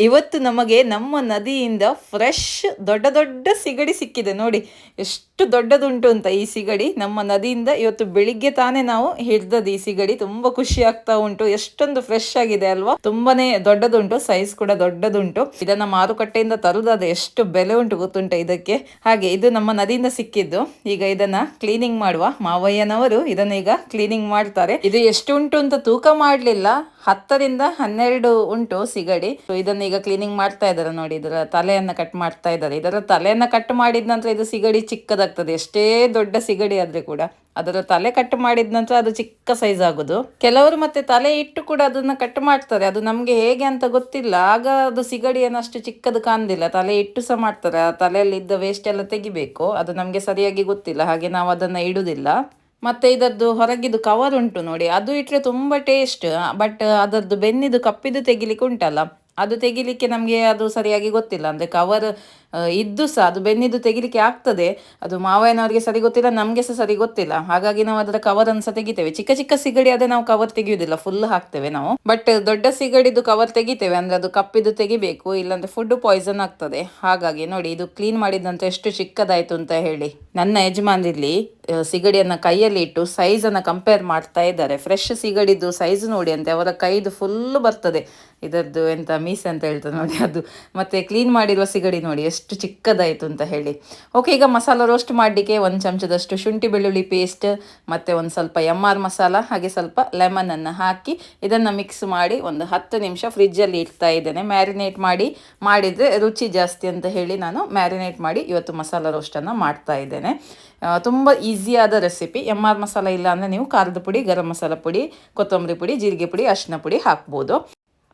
ಇವತ್ತು ನಮಗೆ ನಮ್ಮ ನದಿಯಿಂದ ಫ್ರೆಶ್ ದೊಡ್ಡ ದೊಡ್ಡ ಸಿಗಡಿ ಸಿಕ್ಕಿದೆ ನೋಡಿ. ಎಷ್ಟು ದೊಡ್ಡದುಂಟು ಅಂತ ಈ ಸಿಗಡಿ. ನಮ್ಮ ನದಿಯಿಂದ ಇವತ್ತು ಬೆಳಿಗ್ಗೆ ತಾನೇ ನಾವು ಹಿಡ್ದದ್ದು ಈ ಸಿಗಡಿ. ತುಂಬಾ ಖುಷಿ ಆಗ್ತಾ ಉಂಟು. ಎಷ್ಟೊಂದು ಫ್ರೆಶ್ ಆಗಿದೆ ಅಲ್ವಾ? ತುಂಬಾನೇ ದೊಡ್ಡದುಂಟು ಸೈಜ್ ಕೂಡ ದೊಡ್ಡದುಂಟು. ಇದನ್ನ ಮಾರುಕಟ್ಟೆಯಿಂದ ತರುದಾದ್ರೆ ಎಷ್ಟು ಬೆಲೆ ಉಂಟು ಗೊತ್ತುಂಟ ಇದಕ್ಕೆ. ಹಾಗೆ ಇದು ನಮ್ಮ ನದಿಯಿಂದ ಸಿಕ್ಕಿದ್ದು. ಈಗ ಇದನ್ನ ಕ್ಲೀನಿಂಗ್ ಮಾಡುವ ಮಾವಯ್ಯನವರು ಇದನ್ನ ಈಗ ಕ್ಲೀನಿಂಗ್ ಮಾಡ್ತಾರೆ. ಇದು ಎಷ್ಟು ಉಂಟು ಅಂತ ತೂಕ ಮಾಡ್ಲಿಲ್ಲ. ಹತ್ತರಿಂದ ಹನ್ನೆರಡು ಉಂಟು ಸಿಗಡಿ. ಇದನ್ನ ಈಗ ಕ್ಲೀನಿಂಗ್ ಮಾಡ್ತಾ ಇದ್ದಾರೆ ನೋಡಿ. ಇದರ ತಲೆಯನ್ನ ಕಟ್ ಮಾಡ್ತಾ ಇದ್ದಾರೆ. ಇದರ ತಲೆಯನ್ನ ಕಟ್ ಮಾಡಿದ ನಂತರ ಇದು ಸಿಗಡಿ ಚಿಕ್ಕದಾಗ್ತದೆ ಎಷ್ಟೇ ದೊಡ್ಡ ಸಿಗಡಿ ಆದ್ರೆ ಕೂಡ ಅದರ ತಲೆ ಕಟ್ ಮಾಡಿದ ನಂತರ ಅದು ಚಿಕ್ಕ ಸೈಜ್ ಆಗುದು. ಕೆಲವರು ಮತ್ತೆ ತಲೆ ಇಟ್ಟು ಕೂಡ ಅದನ್ನ ಕಟ್ ಮಾಡ್ತಾರೆ. ಅದು ನಮ್ಗೆ ಹೇಗೆ ಅಂತ ಗೊತ್ತಿಲ್ಲ. ಆಗ ಅದು ಸಿಗಡಿ ಏನಷ್ಟು ಚಿಕ್ಕದು ಕಾಣುದಿಲ್ಲ. ತಲೆ ಇಟ್ಟು ಸಹ ಮಾಡ್ತಾರೆ. ಆ ತಲೆಯಲ್ಲಿ ಇದ್ದ ವೇಸ್ಟ್ ಎಲ್ಲ ತೆಗಿಬೇಕು. ಅದು ನಮ್ಗೆ ಸರಿಯಾಗಿ ಗೊತ್ತಿಲ್ಲ. ಹಾಗೆ ನಾವು ಅದನ್ನ ಇಡುದಿಲ್ಲ. ಮತ್ತೆ ಇದರದ್ದು ಹೊರಗಿದ್ದು ಕವರ್ ಉಂಟು ನೋಡಿ. ಅದು ಇಟ್ಟರೆ ತುಂಬ ಟೇಸ್ಟ್ ಬಟ್ ಅದರದ್ದು ಬೆನ್ನಿದು ಕಪ್ಪಿದು ತೆಗಿಲಿಕ್ಕೆ ಉಂಟಲ್ಲ. ಅದು ತೆಗಿಲಿಕ್ಕೆ ನಮಗೆ ಅದು ಸರಿಯಾಗಿ ಗೊತ್ತಿಲ್ಲ. ಅಂದರೆ ಕವರ್ ಇದ್ದು ಸಹ ಅದು ಬೆನ್ನಿದ್ದು ತೆಗಿಲಿಕ್ಕೆ ಆಗ್ತದೆ. ಅದು ಮಾವಯ್ಯನವರಿಗೆ ಸರಿ ಗೊತ್ತಿಲ್ಲ, ನಮಗೆ ಸಹ ಸರಿ ಗೊತ್ತಿಲ್ಲ. ಹಾಗಾಗಿ ನಾವು ಅದರ ಕವರ್ ಅನ್ನು ಸಹ ತೆಗಿತೇವೆ. ಚಿಕ್ಕ ಚಿಕ್ಕ ಸಿಗಡಿ ಅದೇ ನಾವು ಕವರ್ ತೆಗಿಯುವುದಿಲ್ಲ ಫುಲ್ ಹಾಕ್ತೇವೆ ನಾವು. ಬಟ್ ದೊಡ್ಡ ಸಿಗಡಿದು ಕವರ್ ತೆಗಿತೇವೆ. ಅಂದರೆ ಅದು ಕಪ್ಪಿದ್ದು ತೆಗಿಬೇಕು, ಇಲ್ಲಾಂದರೆ ಫುಡ್ ಪಾಯ್ಸನ್ ಆಗ್ತದೆ. ಹಾಗಾಗಿ ನೋಡಿ, ಇದು ಕ್ಲೀನ್ ಮಾಡಿದಂತ ಎಷ್ಟು ಚಿಕ್ಕದಾಯಿತು ಅಂತ ಹೇಳಿ. ನನ್ನ ಯಜಮಾನ್ರಿಲ್ಲಿ ಸಿಗಡಿಯನ್ನ ಕೈಯಲ್ಲಿ ಇಟ್ಟು ಸೈಜನ್ನು ಕಂಪೇರ್ ಮಾಡ್ತಾ ಇದ್ದಾರೆ. ಫ್ರೆಶ್ ಸಿಗಡಿದು ಸೈಜ್ ನೋಡಿ ಅಂತೆ, ಅವರ ಕೈದು ಫುಲ್ ಬರ್ತದೆ. ಇದರದ್ದು ಎಂತ ಮೀಸ್ ಅಂತ ಹೇಳ್ತಾರೆ ನೋಡಿ ಅದು. ಮತ್ತೆ ಕ್ಲೀನ್ ಮಾಡಿರುವ ಸಿಗಡಿ ನೋಡಿ, ಎಷ್ಟು ಚಿಕ್ಕದಾಯಿತು ಅಂತ ಹೇಳಿ. ಓಕೆ ಈಗ ಮಸಾಲ ರೋಸ್ಟ್ ಮಾಡಲಿಕ್ಕೆ ಒಂದು ಚಮಚದಷ್ಟು ಶುಂಠಿ ಬೆಳ್ಳುಳ್ಳಿ ಪೇಸ್ಟ್ ಮತ್ತೆ ಒಂದು ಸ್ವಲ್ಪ ಎಂ ಆರ್ ಮಸಾಲ, ಹಾಗೆ ಸ್ವಲ್ಪ ಲೆಮನನ್ನು ಹಾಕಿ ಇದನ್ನು ಮಿಕ್ಸ್ ಮಾಡಿ ಒಂದು ಹತ್ತು ನಿಮಿಷ ಫ್ರಿಜ್ಜಲ್ಲಿ ಇಡ್ತಾ ಇದ್ದೇನೆ. ಮ್ಯಾರಿನೇಟ್ ಮಾಡಿ, ಮಾಡಿದರೆ ರುಚಿ ಜಾಸ್ತಿ ಅಂತ ಹೇಳಿ ನಾನು ಮ್ಯಾರಿನೇಟ್ ಮಾಡಿ ಇವತ್ತು ಮಸಾಲ ರೋಸ್ಟನ್ನು ಮಾಡ್ತಾ ಇದ್ದೇನೆ. ತುಂಬ ತುಂಬ ಈಸಿಯಾದ ರೆಸಿಪಿ ಎಂ ಆರ್ ಮಸಾಲ ಇಲ್ಲ ಅಂದರೆ ನೀವು ಖಾರದ ಪುಡಿ, ಗರಂ ಮಸಾಲ ಪುಡಿ, ಕೊತ್ತಂಬರಿ ಪುಡಿ, ಜೀರಿಗೆ ಪುಡಿ, ಅರಿಶಿನ ಪುಡಿ ಹಾಕ್ಬೋದು.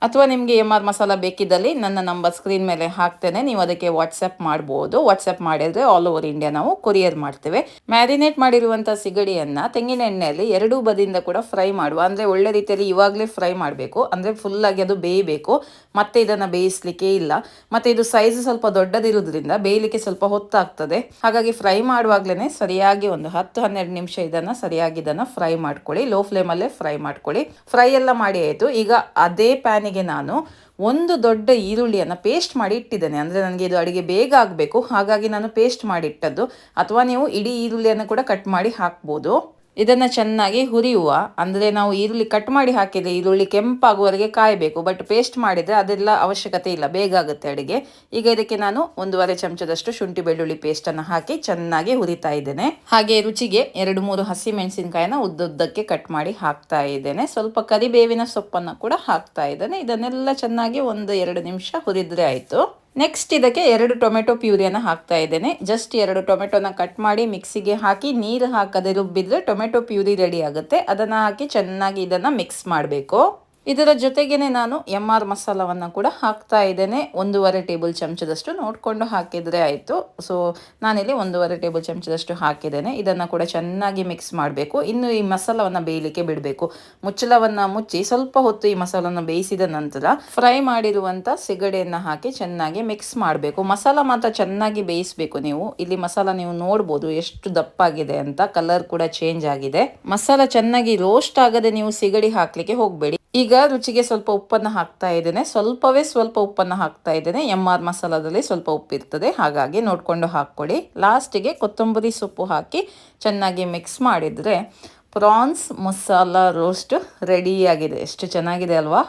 ಅಥವಾ ನಿಮಗೆ ಎಂ ಆರ್ ಮಸಾಲ ಬೇಕಿದ್ದಲ್ಲಿ ನನ್ನ ನಂಬರ್ ಸ್ಕ್ರೀನ್ ಮೇಲೆ ಹಾಕ್ತೇನೆ. ನೀವು ಅದಕ್ಕೆ ವಾಟ್ಸಪ್ ಮಾಡ್ಬೋದು. ವಾಟ್ಸಪ್ ಮಾಡಿದರೆ ಆಲ್ ಓವರ್ ಇಂಡಿಯಾ ನಾವು ಕೊರಿಯರ್ ಮಾಡ್ತೇವೆ. ಮ್ಯಾರಿನೇಟ್ ಮಾಡಿರುವಂಥ ಸಿಗಡಿಯನ್ನು ತೆಂಗಿನ ಎಣ್ಣೆಯಲ್ಲಿ ಎರಡೂ ಬದಿಯಿಂದ ಕೂಡ ಫ್ರೈ ಮಾಡುವ. ಅಂದರೆ ಒಳ್ಳೆ ರೀತಿಯಲ್ಲಿ ಇವಾಗಲೇ ಫ್ರೈ ಮಾಡಬೇಕು. ಅಂದರೆ ಫುಲ್ಲಾಗಿ ಅದು ಬೇಯಬೇಕು. ಮತ್ತೆ ಇದನ್ನು ಬೇಯಿಸಲಿಕ್ಕೆ ಇಲ್ಲ. ಮತ್ತೆ ಇದು ಸೈಜ್ ಸ್ವಲ್ಪ ದೊಡ್ಡದಿರೋದ್ರಿಂದ ಬೇಯಲಿಕ್ಕೆ ಸ್ವಲ್ಪ ಹೊತ್ತಾಗ್ತದೆ. ಹಾಗಾಗಿ ಫ್ರೈ ಮಾಡುವಾಗಲೇ ಸರಿಯಾಗಿ ಒಂದು ಹತ್ತು ಹನ್ನೆರಡು ನಿಮಿಷ ಇದನ್ನು ಸರಿಯಾಗಿ ಇದನ್ನು ಫ್ರೈ ಮಾಡ್ಕೊಳ್ಳಿ. ಲೋ ಫ್ಲೇಮಲ್ಲೇ ಫ್ರೈ ಮಾಡ್ಕೊಳ್ಳಿ. ಫ್ರೈ ಎಲ್ಲ ಮಾಡಿ ಆಯಿತು. ಈಗ ಅದೇ ಪ್ಯಾನಿಗೆ ನಾನು ಒಂದು ದೊಡ್ಡ ಈರುಳ್ಳಿಯನ್ನು ಪೇಸ್ಟ್ ಮಾಡಿ ಇಟ್ಟಿದ್ದೇನೆ. ಅಂದರೆ ನನಗೆ ಇದು ಅಡುಗೆ ಬೇಗ ಆಗಬೇಕು. ಹಾಗಾಗಿ ನಾನು ಪೇಸ್ಟ್ ಮಾಡಿಟ್ಟದ್ದು ಅಥವಾ ನೀವು ಇಡೀ ಈರುಳ್ಳಿಯನ್ನು ಕೂಡ ಕಟ್ ಮಾಡಿ ಹಾಕ್ಬೋದು. ಇದನ್ನು ಚೆನ್ನಾಗಿ ಹುರಿಯುವ. ಅಂದರೆ ನಾವು ಈರುಳ್ಳಿ ಕಟ್ ಮಾಡಿ ಹಾಕಿದರೆ ಈರುಳ್ಳಿ ಕೆಂಪಾಗುವವರೆಗೆ ಕಾಯಬೇಕು. ಬಟ್ ಪೇಸ್ಟ್ ಮಾಡಿದರೆ ಅದೆಲ್ಲ ಅವಶ್ಯಕತೆ ಇಲ್ಲ. ಬೇಗ ಆಗುತ್ತೆ ಅಡುಗೆ. ಈಗ ಇದಕ್ಕೆ ನಾನು ಒಂದೂವರೆ ಚಮಚದಷ್ಟು ಶುಂಠಿ ಬೆಳ್ಳುಳ್ಳಿ ಪೇಸ್ಟನ್ನು ಹಾಕಿ ಚೆನ್ನಾಗಿ ಹುರಿತಾ ಇದ್ದೇನೆ. ಹಾಗೆ ರುಚಿಗೆ ಎರಡು ಮೂರು ಹಸಿ ಮೆಣಸಿನಕಾಯಿನ ಉದ್ದುದ್ದಕ್ಕೆ ಕಟ್ ಮಾಡಿ ಹಾಕ್ತಾ ಇದ್ದೇನೆ. ಸ್ವಲ್ಪ ಕರಿಬೇವಿನ ಸೊಪ್ಪನ್ನು ಕೂಡ ಹಾಕ್ತಾ ಇದ್ದೇನೆ. ಇದನ್ನೆಲ್ಲ ಚೆನ್ನಾಗಿ ಒಂದು ಎರಡು ನಿಮಿಷ ಹುರಿದ್ರೆ ಆಯಿತು. ನೆಕ್ಸ್ಟ್ ಇದಕ್ಕೆ ಎರಡು ಟೊಮೆಟೊ ಪ್ಯೂರಿಯನ್ನು ಹಾಕ್ತಾ ಇದ್ದೇನೆ. ಜಸ್ಟ್ ಎರಡು ಟೊಮೆಟೊನ ಕಟ್ ಮಾಡಿ ಮಿಕ್ಸಿಗೆ ಹಾಕಿ ನೀರು ಹಾಕದೆ ರುಬ್ಬಿದ್ರೆ ಟೊಮೆಟೊ ಪ್ಯೂರಿ ರೆಡಿ ಆಗುತ್ತೆ. ಅದನ್ನು ಹಾಕಿ ಚೆನ್ನಾಗಿ ಇದನ್ನು ಮಿಕ್ಸ್ ಮಾಡಬೇಕು. ಇದರ ಜೊತೆಗೇನೆ ನಾನು ಎಂ ಆರ್ ಮಸಾಲವನ್ನು ಕೂಡ ಹಾಕ್ತಾ ಇದ್ದೇನೆ. ಒಂದೂವರೆ ಟೇಬಲ್ ಚಮಚದಷ್ಟು ನೋಡಿಕೊಂಡು ಹಾಕಿದರೆ ಆಯಿತು. ಸೊ ನಾನಿಲ್ಲಿ ಒಂದೂವರೆ ಟೇಬಲ್ ಚಮಚದಷ್ಟು ಹಾಕಿದ್ದೇನೆ. ಇದನ್ನು ಕೂಡ ಚೆನ್ನಾಗಿ ಮಿಕ್ಸ್ ಮಾಡಬೇಕು. ಇನ್ನು ಈ ಮಸಾಲವನ್ನು ಬೇಯಲಿಕ್ಕೆ ಬಿಡಬೇಕು. ಮುಚ್ಚಳವನ್ನು ಮುಚ್ಚಿ ಸ್ವಲ್ಪ ಹೊತ್ತು ಈ ಮಸಾಲವನ್ನು ಬೇಯಿಸಿದ ನಂತರ ಫ್ರೈ ಮಾಡಿರುವಂಥ ಸಿಗಡೆಯನ್ನು ಹಾಕಿ ಚೆನ್ನಾಗಿ ಮಿಕ್ಸ್ ಮಾಡಬೇಕು. ಮಸಾಲ ಮಾತ್ರ ಚೆನ್ನಾಗಿ ಬೇಯಿಸಬೇಕು ನೀವು. ಇಲ್ಲಿ ಮಸಾಲ ನೀವು ನೋಡ್ಬೋದು ಎಷ್ಟು ದಪ್ಪಾಗಿದೆ ಅಂತ. ಕಲರ್ ಕೂಡ ಚೇಂಜ್ ಆಗಿದೆ. ಮಸಾಲ ಚೆನ್ನಾಗಿ ರೋಸ್ಟ್ ಆಗದೆ ನೀವು ಸಿಗಡಿ ಹಾಕಲಿಕ್ಕೆ ಹೋಗಬೇಡಿ. ಈಗ ರುಚಿಗೆ ಸ್ವಲ್ಪ ಉಪ್ಪನ್ನು ಹಾಕ್ತಾ ಇದ್ದೇನೆ. ಸ್ವಲ್ಪವೇ ಸ್ವಲ್ಪ ಉಪ್ಪನ್ನು ಹಾಕ್ತಾ ಇದ್ದೇನೆ. ಎಂ ಆರ್ ಮಸಾಲದಲ್ಲಿ ಸ್ವಲ್ಪ ಉಪ್ಪಿರ್ತದೆ. ಹಾಗಾಗಿ ನೋಡಿಕೊಂಡು ಹಾಕ್ಕೊಳ್ಳಿ. ಲಾಸ್ಟಿಗೆ ಕೊತ್ತಂಬರಿ ಸೊಪ್ಪು ಹಾಕಿ ಚೆನ್ನಾಗಿ ಮಿಕ್ಸ್ ಮಾಡಿದರೆ ಪ್ರಾನ್ಸ್ ಮಸಾಲ ರೋಸ್ಟ್ ರೆಡಿಯಾಗಿದೆ ಎಷ್ಟು ಚೆನ್ನಾಗಿದೆ ಅಲ್ವಾ?